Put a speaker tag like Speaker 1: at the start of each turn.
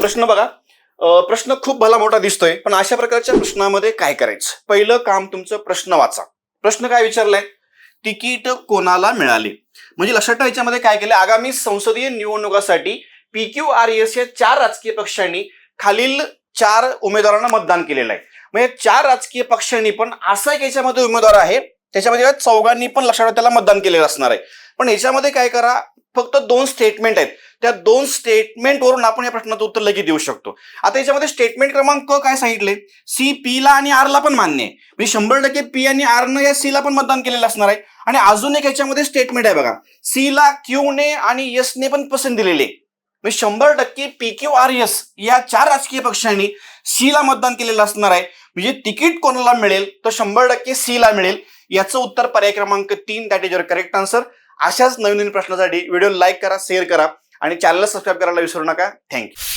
Speaker 1: प्रश्न बघा. प्रश्न खूप भला मोठा दिसतोय पण अशा प्रकारच्या प्रश्नामध्ये काय करायचं? पहिलं काम तुमचं प्रश्न वाचा. प्रश्न काय विचारलाय? तिकीट कोणाला मिळाले? म्हणजे लक्षात याच्यामध्ये काय केलं आगामी संसदीय निवडणुकासाठी पी क्यू आर एस या चार राजकीय पक्षांनी खालील चार उमेदवारांना मतदान केलेलं आहे. म्हणजे चार राजकीय पक्षांनी पण असा एक याच्यामध्ये उमेदवार आहे त्याच्यामध्ये चौघांनी पण लक्षात त्याला मतदान केलेलं असणार आहे. पण याच्यामध्ये काय करा फक्त दोन स्टेटमेंट आहेत. त्या दोन स्टेटमेंटवरून आपण या प्रश्नाचं उत्तर लगेच देऊ शकतो. आता याच्यामध्ये स्टेटमेंट क्रमांक काय सांगितले? सी पी ला आणि आर ला पण मान्य आहे. म्हणजे शंभर टक्के पी आणि आर न या सी ला पण मतदान केलेलं असणार आहे. आणि अजून एक याच्यामध्ये स्टेटमेंट आहे बघा. सी ला क्यू ने आणि एस ने पण पसंत दिलेले आहे. म्हणजे शंभर टक्के पी क्यू आर एस या चार राजकीय पक्षांनी सी ला मतदान केलेलं असणार आहे. म्हणजे तिकीट कोणाला मिळेल? तर शंभर टक्के सी ला मिळेल. याचं उत्तर पर्याय क्रमांक तीन. That is your correct answer अशाच नवीन नवीन प्रश्नासाठी व्हिडिओ लाईक करा शेअर करा आणि चॅनलला सबस्क्राईब करायला विसरू नका. थँक्यू.